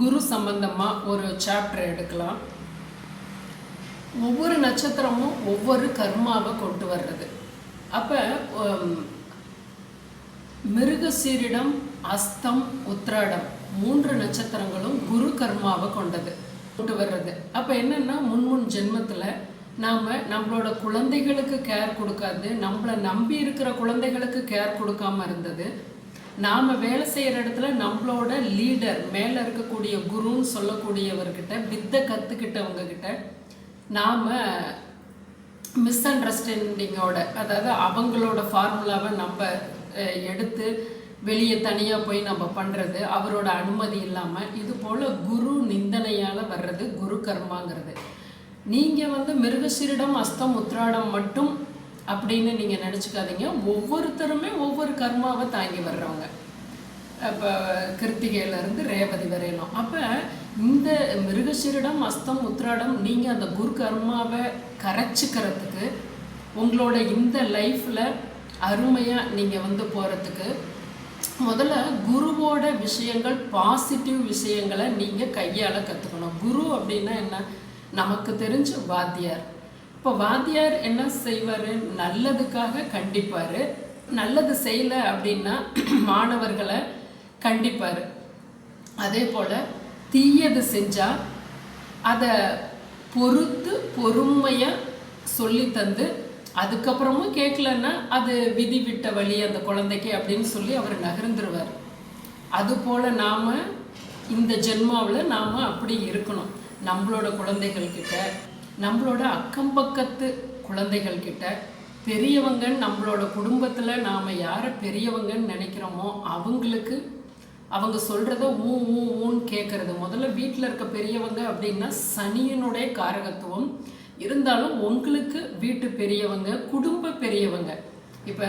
குரு சம்பந்தமாக ஒரு சாப்டர் எடுக்கலாம். ஒவ்வொரு நட்சத்திரமும் ஒவ்வொரு கர்மாவை கொண்டு வர்றது. அப்போ மிருகசீரிடம் அஸ்தம் உத்ராடம் மூன்று நட்சத்திரங்களும் குரு கர்மாவை கொண்டது கொண்டு வர்றது. அப்போ என்னென்னா முன்முன் ஜென்மத்தில் நாம் நம்மளோட குழந்தைகளுக்கு கேர் கொடுக்காது நம்மளை நம்பி இருக்கிற குழந்தைகளுக்கு கேர் கொடுக்காம இருந்தது நாம் வேலை செய்கிற இடத்துல நம்மளோட லீடர் மேலே இருக்கக்கூடிய குருன்னு சொல்லக்கூடியவர்கிட்ட வித்தை கற்றுக்கிட்டவங்க கிட்ட நாம் மிஸ் அண்டர்ஸ்டாண்டிங்கோட அதாவது அவங்களோட ஃபார்முலாவை நம்ம எடுத்து வெளியே தனியாக போய் நம்ம பண்ணுறது அவரோட அனுமதி இல்லாமல் இது போல் குரு நிந்தனையால் வர்றது குரு கர்மாங்கிறது. நீங்கள் வந்து மிருகசீரிடம் அஸ்தம் உத்ராடம் மட்டும் அப்படின்னு நீங்கள் நினச்சிக்காதீங்க. ஒவ்வொருத்தருமே ஒவ்வொரு கர்மாவை தாங்கி வர்றவங்க. இப்போ கிருத்திகையிலேருந்து ரேவதி வரையணும் அப்போ இந்த மிருகசீரிடம் அஸ்தம் உத்ராடம் நீங்கள் அந்த குரு கர்மாவை கரைச்சிக்கிறதுக்கு உங்களோட இந்த லைஃப்பில் அருமையாக நீங்கள் வந்து போகிறதுக்கு முதல்ல குருவோட விஷயங்கள் பாசிட்டிவ் விஷயங்களை நீங்கள் கையால் கற்றுக்கணும் குரு அப்படின்னா என்ன? நமக்கு தெரிஞ்ச வாத்தியார். இப்போ வாத்தியார் என்ன செய்வார்? நல்லதுக்காக கண்டிப்பார். நல்லது செய்யலை அப்படின்னா மாணவர்களை கண்டிப்பார். அதே போல் தீயது செஞ்சால் அதை பொறுத்து பொறுமையாக சொல்லி தந்து அதுக்கப்புறமும் கேட்கலன்னா அது விதி விட்ட வழி அந்த குழந்தைக்கு அப்படின்னு சொல்லி அவர் நகர்ந்துருவார். அதுபோல் நாம் இந்த ஜென்மாவில் நாம் அப்படி இருக்கணும். நம்மளோட குழந்தைகள்கிட்ட நம்மளோட அக்கம் பக்கத்து குழந்தைகள் கிட்ட பெரியவங்க நம்மளோட குடும்பத்தில் நாம் யாரை பெரியவங்கன்னு நினைக்கிறோமோ அவங்களுக்கு அவங்க சொல்கிறத ஊ ஊ ஊன்னு கேட்குறது முதல்ல வீட்டில் இருக்க பெரியவங்க அப்படின்னா சனியினுடைய காரகத்துவம். இருந்தாலும் உங்களுக்கு வீட்டு பெரியவங்க குடும்ப பெரியவங்க. இப்போ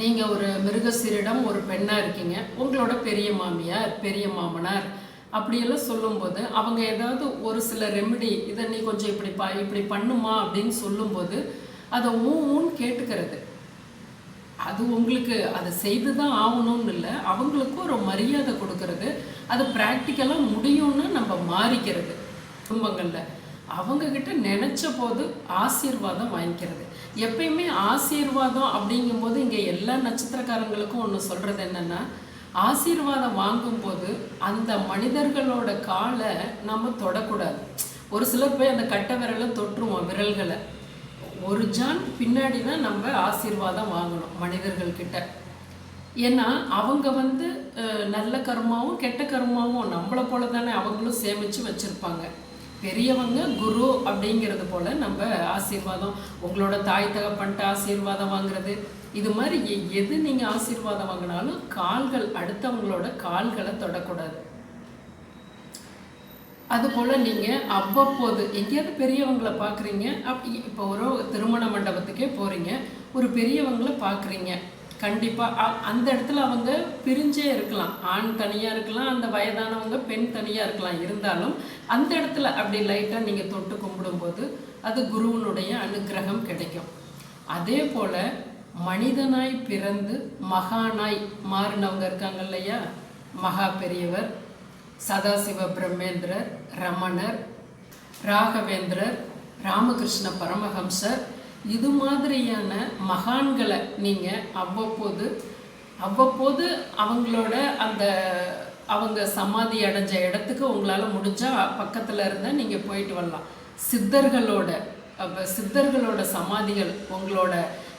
நீங்கள் ஒரு மிருகசீரிடம் ஒரு பெண்ணாக இருக்கீங்க. உங்களோட பெரிய மாமியார் பெரிய மாமனார் அப்படியெல்லாம் சொல்லும்போது அவங்க ஏதாவது ஒரு சில ரெமெடி இதை நீ கொஞ்சம் இப்படி பா இப்படி பண்ணுமா அப்படின்னு சொல்லும்போது அதை ஊ ஊன்னு கேட்டுக்கிறது. அது உங்களுக்கு அதை செய்து தான் ஆகணும்னு இல்லை அவங்களுக்கும் ஒரு மரியாதை கொடுக்கறது. அது ப்ராக்டிக்கலாக முடியும்னு நம்ம மாறிக்கிறது குடும்பங்களில். அவங்கக்கிட்ட நினச்ச போது ஆசீர்வாதம் வாங்கிக்கிறது. எப்பயுமே ஆசீர்வாதம் அப்படிங்கும்போது இங்கே எல்லா நட்சத்திரக்காரங்களுக்கும் ஒன்று சொல்கிறது என்னென்னா ஆசீர்வாதம் வாங்கும்போது அந்த மனிதர்களோட காலை நம்ம தொடக்கூடாது. ஒரு சிலர் போய் அந்த கட்டை விரலை தொட்டுருவோம் விரல்களை. ஒரு ஜான் பின்னாடி தான் நம்ம ஆசீர்வாதம் வாங்கணும் மனிதர்கள்கிட்ட. ஏன்னா அவங்க வந்து நல்ல கர்மாவும் கெட்ட கர்மாவும் நம்மளை போல தானே அவங்களும் சேமித்து வச்சுருப்பாங்க. பெரியவங்க குரு அப்படிங்கிறது போல் நம்ம ஆசீர்வாதம் உங்களோட தாய் தகப்பன்ட்டு ஆசீர்வாதம் வாங்குறது. இது மாதிரி எ- எது நீங்கள் ஆசீர்வாதம் வாங்கினாலும் கால்கள் அடுத்தவங்களோட கால்களை தொடக்கூடாது. அதுபோல் நீங்கள் அவ்வப்போது எங்கேயாவது பெரியவங்களை பார்க்குறீங்க அப்படி இப்போ ஒரு திருமண மண்டபத்துக்கே போகிறீங்க ஒரு பெரியவங்களை பார்க்குறீங்க கண்டிப்பாக அந்த இடத்துல அவங்க பிரிஞ்சே இருக்கலாம். ஆண் தனியாக இருக்கலாம் அந்த வயதானவங்க பெண் தனியாக இருக்கலாம். இருந்தாலும் அந்த இடத்துல அப்படி லைட்டாக நீங்கள் தொட்டு கும்பிடும்போது அது குருவினுடைய அனுக்கிரகம் கிடைக்கும். அதே போல் மனிதனாய் பிறந்து மகானாய் மாறினவங்க இருக்காங்க இல்லையா? மகா பெரியவர் சதாசிவ பிரம்மேந்திரர் ரமணர் ராகவேந்திரர் ராமகிருஷ்ண பரமஹம்சர் இது மாதிரியான மகான்களை நீங்கள் அவ்வப்போது அவ்வப்போது அவங்களோட அந்த அவங்க சமாதி அடைஞ்ச இடத்துக்கு உங்களால் முடிஞ்சால் பக்கத்தில் இருந்தால் நீங்கள் போயிட்டு வரலாம். சித்தர்களோட அப்போ சித்தர்களோட சமாதிகள் உங்களோட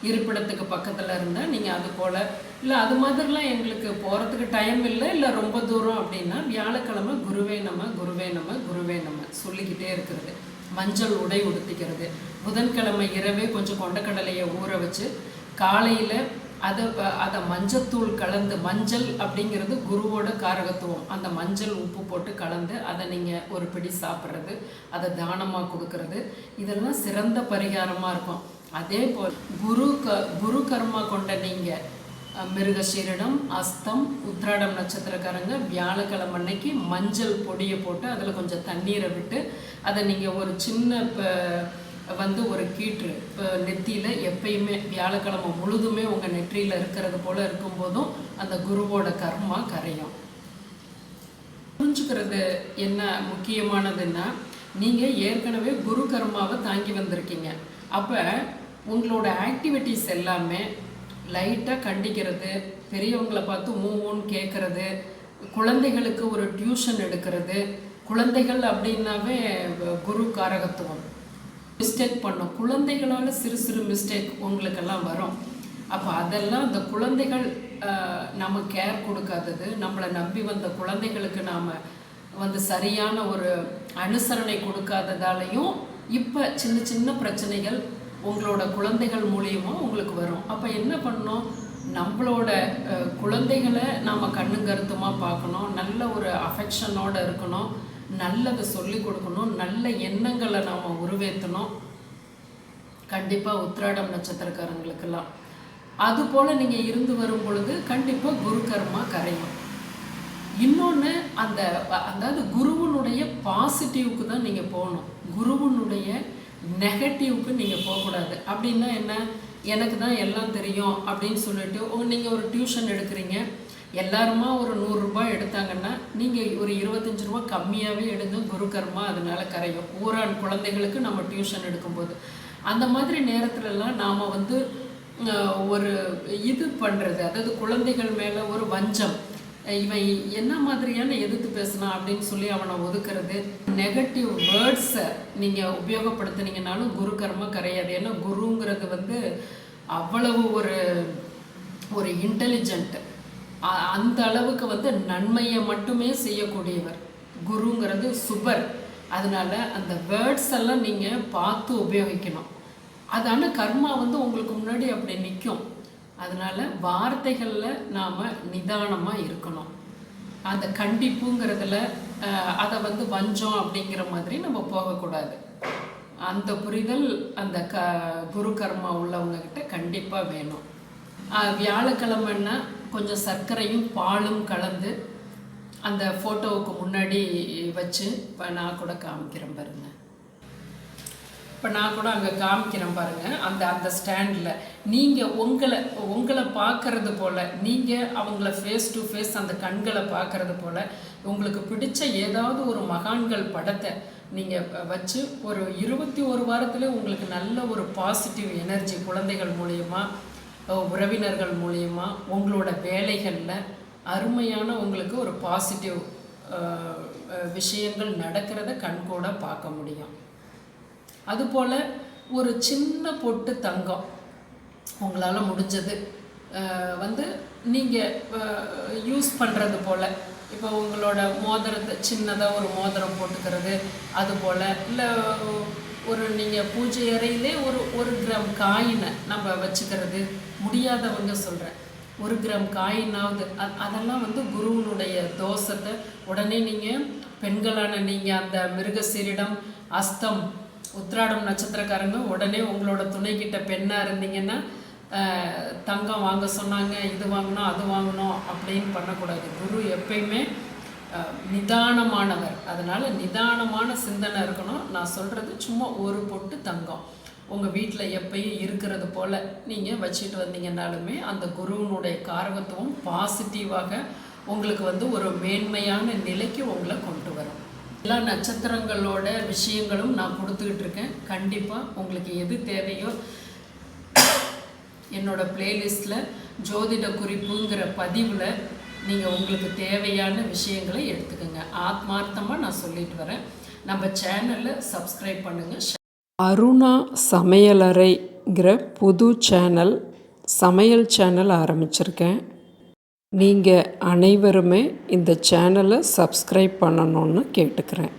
இருப்பிடத்துக்கு பக்கத்தில் இருந்தால் நீங்கள் அது போல் இல்லை அது மாதிரிலாம் எங்களுக்கு போகிறதுக்கு டைம் இல்லை இல்லை ரொம்ப தூரம் அப்படின்னா வியாழக்கிழமை குருவே நம்ம குருவே நம்ம குருவே நம்ம சொல்லிக்கிட்டே இருக்கிறது. மஞ்சள் உடை உடுத்திக்கிறது. புதன்கிழமை இரவே கொஞ்சம் கொண்டக்கடலையை ஊற வச்சு காலையில் அதை அதை மஞ்சத்தூள் கலந்து மஞ்சள் அப்படிங்கிறது குருவோட காரகத்துவம். அந்த மஞ்சள் உப்பு போட்டு கலந்து அதை நீங்கள் ஒரு பிடி சாப்பிட்றது அதை தானமாக கொடுக்கறது இதெல்லாம் சிறந்த பரிகாரமாக இருக்கும். அதே போல் குரு க குரு கர்மா கொண்ட நீங்கள் மிருகசீரிடம் அஸ்தம் உத்ராடம் நட்சத்திரக்காரங்க வியாழக்கிழமை அன்னைக்கு மஞ்சள் பொடியை போட்டு அதில் கொஞ்சம் தண்ணீரை விட்டு அதை நீங்கள் ஒரு சின்ன இப்போ வந்து ஒரு கீற்று. இப்போ நெத்தியில் எப்பயுமே வியாழக்கிழமை முழுதுமே உங்கள் நெற்றியில் இருக்கிறது போல் இருக்கும்போதும் அந்த குருவோட கர்மா கரையும். புரிஞ்சுக்கிறது என்ன முக்கியமானதுன்னா நீங்கள் ஏற்கனவே குரு கர்மாவை தாங்கி வந்திருக்கீங்க. அப்போ உங்களோட ஆக்டிவிட்டீஸ் எல்லாமே லைட்டாக கண்டிக்கிறது பெரியவங்களை பார்த்து மூவோன்னு கேட்குறது குழந்தைகளுக்கு ஒரு டியூஷன் எடுக்கிறது. குழந்தைகள் அப்படின்னாவே குரு காரகத்துவம். மிஸ்டேக் பண்ணும். குழந்தைகளால் சிறு சிறு மிஸ்டேக் உங்களுக்கெல்லாம் வரும். அப்போ அதெல்லாம் அந்த குழந்தைகள் நம்ம கேர் கொடுக்காதது. நம்மளை நம்பி வந்த குழந்தைகளுக்கு நாம் வந்து சரியான ஒரு அனுசரணை கொடுக்காததாலையும் இப்போ சின்ன சின்ன பிரச்சனைகள் உங்களோட குழந்தைகள் மூலியமாக உங்களுக்கு வரும். அப்போ என்ன பண்ணணும்? நம்மளோட குழந்தைகளை நாம் கண்ணு பார்க்கணும். நல்ல ஒரு அஃபெக்ஷனோடு இருக்கணும். நல்லதை சொல்லி கொடுக்கணும் நல்ல எண்ணங்களை நாம் உருவேற்றணும் கண்டிப்பாக உத்திராடம் நட்சத்திரக்காரங்களுக்கெல்லாம். அதுபோல் நீங்கள் இருந்து வரும் பொழுது கண்டிப்பாக குரு கர்மா கரையும். இன்னொன்று அந்த அதாவது குருவனுடைய பாசிட்டிவ்க்கு தான் நீங்கள் போகணும். குருவனுடைய நெகட்டிவ்க்கு நீங்கள் போகக்கூடாது. அப்படின்னா என்ன? எனக்கு தான் எல்லாம் தெரியும் அப்படின்னு சொல்லிட்டு நீங்கள் ஒரு டியூஷன் எடுக்கிறீங்க. எல்லாருமா ஒரு நூறுரூபா எடுத்தாங்கன்னா நீங்கள் ஒரு இருபத்தஞ்சி ரூபா கம்மியாகவே எடுங்க குரு கர்மா கரையும். ஊரான் குழந்தைகளுக்கு நம்ம டியூஷன் எடுக்கும்போது. அந்த மாதிரி நேரத்துலலாம் நாம் வந்து ஒரு இது பண்ணுறது அதாவது குழந்தைகள் மேலே ஒரு வஞ்சம். இவன் என்ன மாதிரியான எதிர்த்து பேசினான் அப்படின்னு சொல்லி அவனை ஒதுக்குறது நெகட்டிவ் வேர்ட்ஸை நீங்கள் உபயோகப்படுத்துனீங்கனாலும் குரு கர்மம் கிடையாது ஏன்னா குருங்கிறது வந்து அவ்வளவு ஒரு ஒரு இன்டெலிஜென்ட்டு அந்த அளவுக்கு வந்து நன்மையை மட்டுமே செய்யக்கூடியவர். குருங்கிறது சுபர். அதனால அந்த வேர்ட்ஸ் எல்லாம் நீங்கள் பார்த்து உபயோகிக்கணும். அதான கர்மா வந்து உங்களுக்கு முன்னாடி அப்படி நிற்கும் அதனால வார்த்தைகளில் நாம் நிதானமாக இருக்கணும். அந்த கண்டிப்புங்கிறதுல அதை வந்து வஞ்சம் அப்படிங்கிற மாதிரி நம்ம போகக்கூடாது. அந்த புரிதல் அந்த க குரு கர்மா உள்ளவங்கக்கிட்ட கண்டிப்பாக வேணும். வியாழக்கிழமைன்னா கொஞ்சம் சர்க்கரையும் பாலும் கலந்து அந்த ஃபோட்டோவுக்கு முன்னாடி வச்சு இப்போ நான் கூட காமிக்கிறேன் பாருங்க. இப்போ நான் கூட அங்கே காமிக்கிறேன் பாருங்க. அந்த அந்த ஸ்டாண்டில் நீங்கள் உங்களை உங்களை பார்க்கறது போல் நீங்கள் அவங்கள ஃபேஸ் டு ஃபேஸ் அந்த கண்களை பார்க்கறது போல் உங்களுக்கு பிடிச்ச ஏதாவது ஒரு மகான்கள் படத்தை நீங்கள் வச்சு ஒரு இருபத்தி ஒரு வாரத்தில் உங்களுக்கு நல்ல ஒரு பாசிட்டிவ் எனர்ஜி குழந்தைகள் மூலயமா உறவினர்கள் மூலயமா உங்களோட வேலைகளில் அருமையான உங்களுக்கு ஒரு பாசிட்டிவ் விஷயங்கள் நடக்கிறத கண்கூட பார்க்க முடியும். அதுபோல் ஒரு சின்ன பொட்டு தங்கம் உங்களால் முடிஞ்சது. வந்து நீங்கள் யூஸ் பண்ணுறது போல் இப்போ உங்களோட மோதிரத்தை சின்னதாக ஒரு மோதிரம் போட்டுக்கிறது அது போல் இல்லை ஒரு நீங்கள் பூஜை அறையிலே ஒரு ஒரு கிராம் காயினை நம்ம வச்சுக்கிறது முடியாதவங்க சொல்கிறேன் ஒரு கிராம் காயினாவது அதெல்லாம் வந்து குருவனுடைய தோஷத்தை உடனே நீங்கள் பெண்களான நீங்கள் அந்த மிருகசீரிடம் அஸ்தம் உத்ராடம் நட்சத்திரக்காரங்க உடனே உங்களோட துணைக்கிட்ட பெண்ணாக இருந்தீங்கன்னா தங்கம் வாங்க சொன்னாங்க இது வாங்கணும் அது வாங்கணும் அப்படின்னு பண்ணக்கூடாது. குரு எப்பயுமே நிதானமானவர். அதனால் நிதானமான சிந்தனை இருக்கணும். நான் சொல்கிறது சும்மா ஒரு பொட்டு தங்கம். உங்கள் வீட்டில் எப்பயும் இருக்கிறது போல் நீங்கள் வச்சுட்டு வந்தீங்கன்னாலுமே அந்த குருவினுடைய காரகத்துவம் பாசிட்டிவாக உங்களுக்கு வந்து ஒரு மேன்மையான நிலைக்கு உங்களை கொண்டு வரும். எல்லா நட்சத்திரங்களோட விஷயங்களும் நான் கொடுத்துக்கிட்டு இருக்கேன். கண்டிப்பாக உங்களுக்கு எது தேவையோ என்னோடய பிளேலிஸ்ட்டில் ஜோதிட குறிப்புங்கிற பதிவில் நீங்கள் உங்களுக்கு தேவையான விஷயங்களை எடுத்துக்கோங்க. ஆத்மார்த்தமாக நான் சொல்லிட்டு வரேன். நம்ம சேனலில் சப்ஸ்கிரைப் பண்ணுங்கள் அருணா சமையலறைங்கிற புது சேனல் சமையல் சேனல் ஆரம்பிச்சிருக்கேன். நீங்கள் அனைவருமே இந்த சேனலை சப்ஸ்கிரைப் பண்ணணும்னு கேட்டுக்கிறேன்.